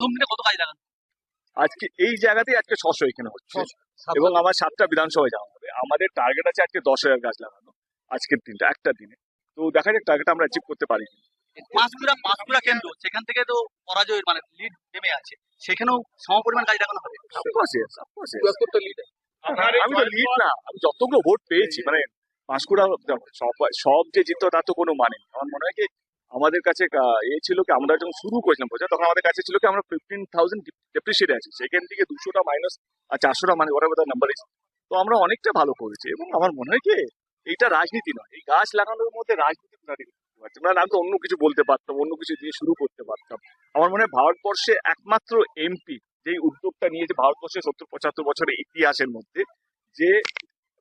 প্রথম দিনে কত কাজ লাগান আজকে এই জায়গাতেই আজকে ছশো এখানে হচ্ছে। এবং আমার সাতটা বিধানসভায় যাওয়া হবে। আমাদের টার্গেট আছে আজকে দশ হাজার গাছ লাগানো আজকের দিনটা একটা দিনে। তো দেখা যাক টার্গেট আমরা অ্যাচিভ করতে পারি কেন্দ্র সেখান থেকে তো পরাজয়ের মানে লিড নেমে আছে সেখানেও সমপরিমাণ কাজ লাগানো হবে. আমি তো লিড না আমি যতগুলো ভোট পেয়েছি মানে পাঁশকুড়া সব সব যে জিততো তার তো কোনো মানে আমার মনে হয় আমাদের কাছে এ ছিল কি, আমরা যখন শুরু করেছিলাম প্রচার তখন আমাদের কাছে ছিল কি, আমরা ফিফটিন থাউজেন্ড ডেপ্রিসিয়েট আছি। সেখান থেকে দুশোটা মাইনাস আর চারশোটা মানে ওরা বোধহয় নাম্বার তো আমরা অনেকটা ভালো করেছি। এবং আমার মনে হয় কি, এইটা রাজনীতি নয়। এই গাছ লাগানোর মধ্যে রাজনীতি পারছি না আমি তো অন্য কিছু বলতে পারতাম, অন্য কিছু দিয়ে শুরু করতে পারতাম। আমার মনে হয় ভারতবর্ষে একমাত্র এমপি যেই উদ্যোগটা নিয়েছে ভারতবর্ষের সত্তর, পঁচাত্তর বছরের ইতিহাসের মধ্যে, যে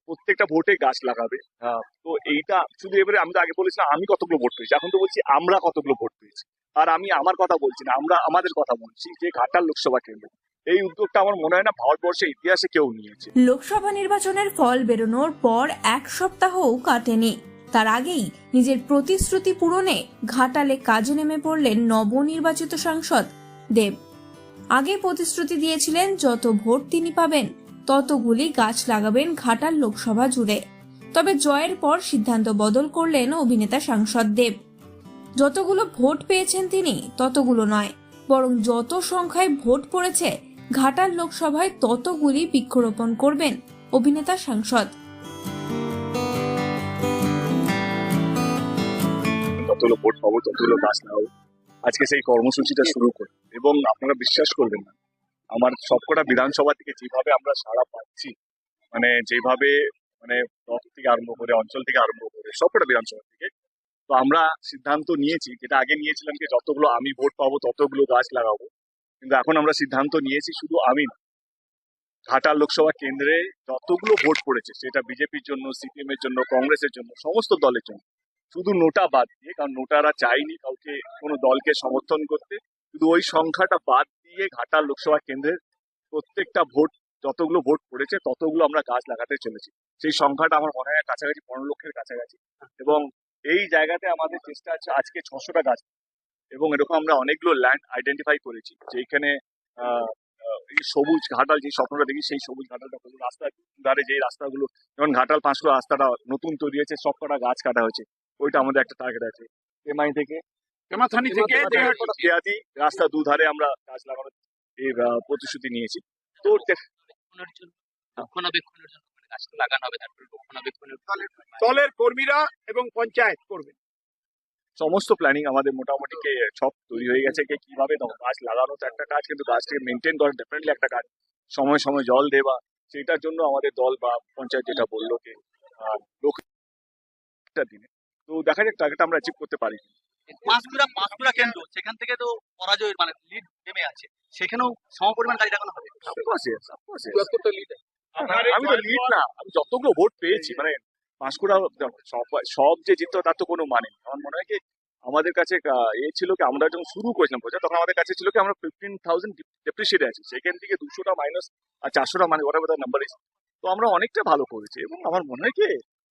প্রত্যেকটা ভোটে গাছ লাগাবে। আহ, তো এইটা শুধু এবারে আমি তো আগে বলেছিলাম আমি কতগুলো ভোট পেয়েছি। এখন তো বলছি আমরা কতগুলো ভোট পেয়েছি। আর আমি আমার কথা বলছি না আমরা আমাদের কথা বলছি যে ঘাটাল লোকসভা কেন্দ্র। এই উদ্যোগটা আমার মনে হয় না ভারতবর্ষের ইতিহাসে কেউ নিয়েছে। লোকসভা নির্বাচনের ফল বেরোনোর পর এক সপ্তাহও কাটেনি। তার আগেই নিজের প্রতিশ্রুতি পূরণে ঘাটালে কাজে নেমে পড়লেন নবনির্বাচিত সাংসদ দেব। আগে প্রতিশ্রুতি দিয়েছিলেন যত ভোট তিনি পাবেন ততগুলি গাছ লাগাবেন ঘাটাল লোকসভা জুড়ে। তবে জয়ের পর সিদ্ধান্ত বদল করলেন অভিনেতা সাংসদ দেব। যতগুলো ভোট পেয়েছেন তিনি, ততগুলো নয়। বরং যত সংখ্যায় ভোট পড়েছে, ঘাটাল লোকসভায় ততগুলি বৃক্ষরোপণ করবেন অভিনেতা সাংসদ। যতগুলো ভোট পাবো, ততগুলো গাছ লাগাবো। আজকে সেই কর্মসূচিটা শুরু করি এবং আপনারা বিশ্বাস করবেন না। আমার সবকটা বিধানসভা থেকে যেভাবে আমরা সাড়া পাচ্ছি মানে যেভাবে মানে ব্লক থেকে আরম্ভ করে অঞ্চল থেকে আরম্ভ করে সবকটা বিধানসভা থেকে, তো আমরা সিদ্ধান্ত নিয়েছি, যেটা আগে নিয়েছিলাম যে যতগুলো আমি ভোট পাবো, ততগুলো গাছ লাগাবো। কিন্তু এখন আমরা সিদ্ধান্ত নিয়েছি শুধু আমি না। ঘাটাল লোকসভা কেন্দ্রে যতগুলো ভোট পড়েছে, সেটা বিজেপির জন্য, সিপিএম এর জন্য, কংগ্রেসের জন্য, সমস্ত দলের জন্য, শুধু নোটা বাদ দিয়ে, কারণ নোটারা চাইনি কাউকে, কোনো দলকে সমর্থন করতে। শুধু ওই সংখ্যাটা বাদ দিয়ে ঘাটাল লোকসভা কেন্দ্রের প্রত্যেকটা ভোট, যতগুলো ভোট পড়েছে, ততগুলো আমরা গাছ লাগাতে চলেছি। সেই সংখ্যাটা আমার মনে হয় কাছাকাছি পনেরো লক্ষের কাছাকাছি। এবং এই জায়গাতে আমাদের চেষ্টা আছে আজকে ছশোটা গাছ। এবং এরকম আমরা অনেকগুলো ল্যান্ড আইডেন্টিফাই করেছি। যেখানে সবুজ ঘাটাল যে স্বপ্নটা দেখি, সেই সবুজ ঘাটালটা হলো রাস্তার ধারে যে রাস্তাগুলো, যেমন ঘাটাল পাঁচশো রাস্তাটা নতুন তৈরি হয়েছে, সবকটা গাছ কাটা হয়েছে। ওইটা আমাদের একটা টার্গেট আছে। এমআই থেকে কেমাথানি থেকে খেয়াদি রাস্তা দুধারে আমরা গাছ লাগানোর এই প্রতিশ্রুতি নিয়েছি। তো রক্ষণাবেক্ষণের জন্য মানে গাছটা লাগানো হবে তারপরে রক্ষণাবেক্ষণের দলের কর্মীরা এবং পঞ্চায়েত করবে। সমস্ত প্ল্যানিং আমাদের মোটামুটি কে সব তৈরি হয়ে গেছে কে কীভাবে গাছ লাগানো তো একটা কাজ কিন্তু গাছটাকে মেনটেন করা ডেফিনেটলি একটা কাজ। সময় সময় জল দেওয়া সেটার জন্য আমাদের দল বা পঞ্চায়েত যেটা বলল যে আহ, লোক দিনে। তো দেখা যাক টার্গেট আমরা অ্যাচিভ করতে পারি পাঁশকুড়া পাঁশকুড়া কেন্দ্র সেখান থেকে তো পরাজয়ের মানে লিড নেমে আছে। সেখানেও সমপরিমাণ কাজ হবে। Yes. আমি তো লিড না। আমি যতগুলো ভোট পেয়েছি মানে পাঁশকুড়া সব যে জিততো তার তো কোনো মানে আমার মনে হয় কি আমাদের কাছে এ ছিল কি আমরা যখন শুরু করেছিলাম প্রচার তখন আমাদের কাছে ছিল কি আমরা ফিফটিন থাউজেন্ড ডেপ্রিসিয়েট আছি। সেখান থেকে দুশোটা মাইনাস আর চারশোটা মানে ওরা বোধহয় নাম্বার তো আমরা অনেকটা ভালো করেছি এবং আমার মনে হয় কি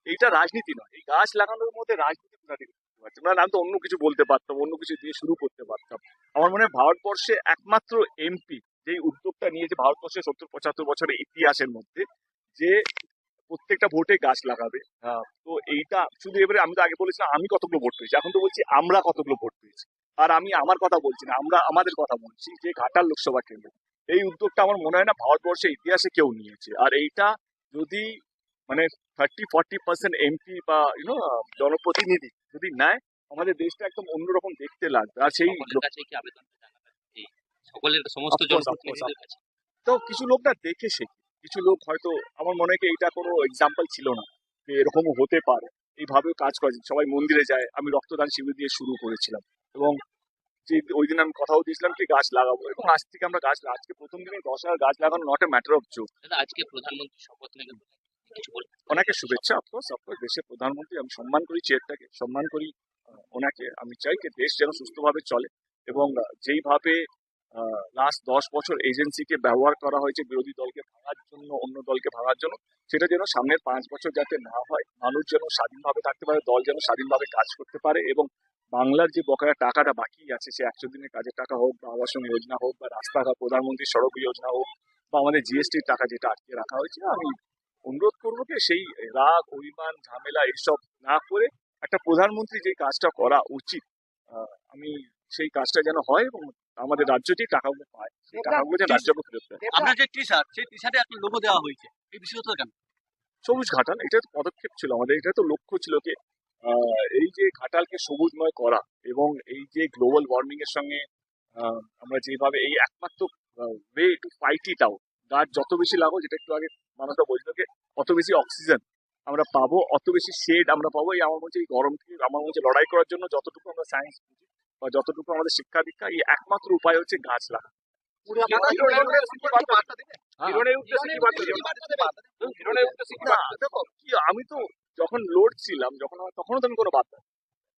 এইটা রাজনীতি নয়। এই গাছ লাগানোর মধ্যে রাজনীতি কোথা থেকে করতে পারছি। না আমি তো অন্য কিছু বলতে পারতাম অন্য কিছু দিয়ে শুরু করতে পারতাম। আমার মনে হয় ভারতবর্ষে একমাত্র এমপি যেই উদ্যোগটা নিয়েছে ভারতবর্ষের সত্তর পঁচাত্তর বছরের ইতিহাসের মধ্যে যে প্রত্যেকটা ভোটে গাছ লাগাবে। আহ, তো এইটা শুধু এবারে আমি তো আগে বলেছিলাম আমি কতগুলো ভোট পেয়েছি এখন তো বলছি আমরা কতগুলো ভোট পেয়েছি। আর আমি আমার কথা বলছি না আমরা আমাদের কথা বলছি যে ঘাটাল লোকসভা কেন্দ্র। এই উদ্যোগটা আমার মনে হয় না ভারতবর্ষের ইতিহাসে কেউ নিয়েছে। আর এইটা যদি মানে থার্টি ফর্টি পার্সেন্ট এমপি বা ইউনো জনপ্রতিনিধি যদি নেয় আমাদের দেশটা একদম অন্যরকম দেখতে লাগবে। আর সেই সকলের সমস্ত তো কিছু লোক না দেখে শেখে কিছু লোক হয়তো আমার মনে হয় কি এইটা কোনো এক্সাম্পল ছিল না যে এরকমও হতে পারে। এইভাবে কাজ করে সবাই মন্দিরে যায় আমি রক্তদান শিবির দিয়ে শুরু করেছিলাম। এবং যে ওই দিন আমি কথাও দিয়েছিলাম কি গাছ লাগাবো। এবং আজ থেকে আমরা গাছ আজকে প্রথম দিনে দশ হাজার গাছ লাগানো not a matter of joke আজকে প্রধানমন্ত্রী শপথ নেবে কিছু বলবেন? ওনাকে শুভেচ্ছা অফকোর্স অফকোর্স দেশের প্রধানমন্ত্রী, আমি সম্মান করি চেয়ারটাকে সম্মান করি ওনাকে। আমি চাই কি দেশ যেন সুস্থভাবে চলে এবং যেইভাবে লাস্ট দশ বছর এজেন্সিকে ব্যবহার করা হয়েছে বিরোধী দলকে ভাঙার জন্য, অন্য দলকে ভাঙার জন্য, সেটা যেন সামনের পাঁচ বছর যাতে না হয়, মানুষ যেন স্বাধীনভাবে থাকতে পারে, দল যেন স্বাধীনভাবে কাজ করতে পারে এবং বাংলার যে বকেয়া টাকাটা বাকি আছে, সে একশো দিনের কাজের টাকা হোক বা আবাসন যোজনা হোক বা রাস্তাঘাট, প্রধানমন্ত্রী সড়ক যোজনা হোক বা আমাদের জিএসটির টাকা যেটা আটকে রাখা হয়েছে, আমি অনুরোধ করব যে সেই রাগ অভিমান ঝামেলা এইসব না করে একটা প্রধানমন্ত্রী যে কাজটা করা উচিত আহ, আমি সেই কাজটা যেন হয় এবং আমাদের রাজ্য যে টাকাগুলো পায় সেই টাকাগুলো যেন রাজ্যকে ফেরত দেয়। আপনার যে টি শার্ট সেই টি শার্টে একটা লোগো দেওয়া হয়েছে। এই বিশেষত কেন সবুজ ঘাটাল এটা তো পদক্ষেপ ছিল আমাদের এটা তো লক্ষ্য ছিল যে আহ, এই যে ঘাটালকে সবুজময় করা এবং এই যে গ্লোবাল ওয়ার্মিং এর সঙ্গে আহ, আমরা যেভাবে এই একমাত্র way to fight it out গাছ যত বেশি লাগো যেটা একটু আগে মানুষরা বলছিল যে অত বেশি অক্সিজেন আমরা পাবো অত বেশি শেড আমরা পাবো। এই আমার মধ্যে এই গরম থেকে আমার মধ্যে লড়াই করার জন্য যতটুকু আমরা সায়েন্স বুঝি বা যতটুকু আমাদের শিক্ষা দীক্ষা এই একমাত্র উপায় হচ্ছে গাছ লাগা হ্যাঁ। আমি তো যখন লড়ছিলাম যখন তখনও তো আমি কোনো বার্তা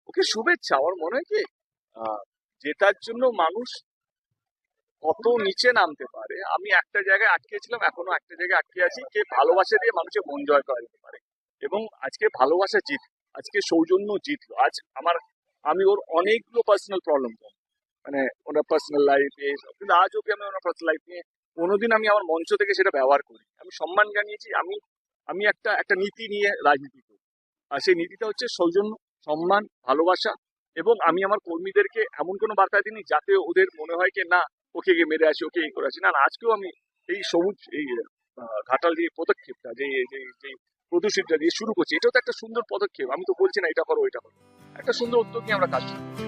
ওকে শুভেচ্ছা। আমার মনে হয় কি আহ, জেতার জন্য মানুষ কত নিচে নামতে পারে, আমি একটা জায়গায় আটকেছিলাম এখনও একটা জায়গায় আটকে আছি, কে ভালোবাসা দিয়ে মানুষের মন জয় করা যেতে পারে। এবং আজকে ভালোবাসা জিত আজকে সৌজন্য জিতলো, আজ আমার, আমি ওর অনেকগুলো পার্সোনাল প্রবলেম মানে ওনার পার্সোনাল লাইফ কিন্তু আজ অব্দি আমি ওনার পার্সোনাল লাইফ নিয়ে কোনোদিন আমি আমার মঞ্চ থেকে সেটা ব্যবহার করি আমি সম্মান জানিয়েছি, আমি আমি একটা একটা নীতি নিয়ে রাজনীতি করি। আর সেই নীতিটা হচ্ছে সৌজন্য, সম্মান, ভালোবাসা, এবং আমি আমার কর্মীদেরকে এমন কোনো বার্তা দিইনি যাতে ওদের মনে হয় যে না ওকে গিয়ে মেরে আসি, ওকে এই করে আসি। না না, আজকেও আমি এই সবুজ, এই ঘাটাল যে পদক্ষেপটা, যে যে যে প্রদূষিতটা দিয়ে শুরু করছি, এটাও তো একটা সুন্দর পদক্ষেপ। আমি তো বলছি না এটা করো এটা করো। একটা সুন্দর উদ্যোগ নিয়ে আমরা কাজ করি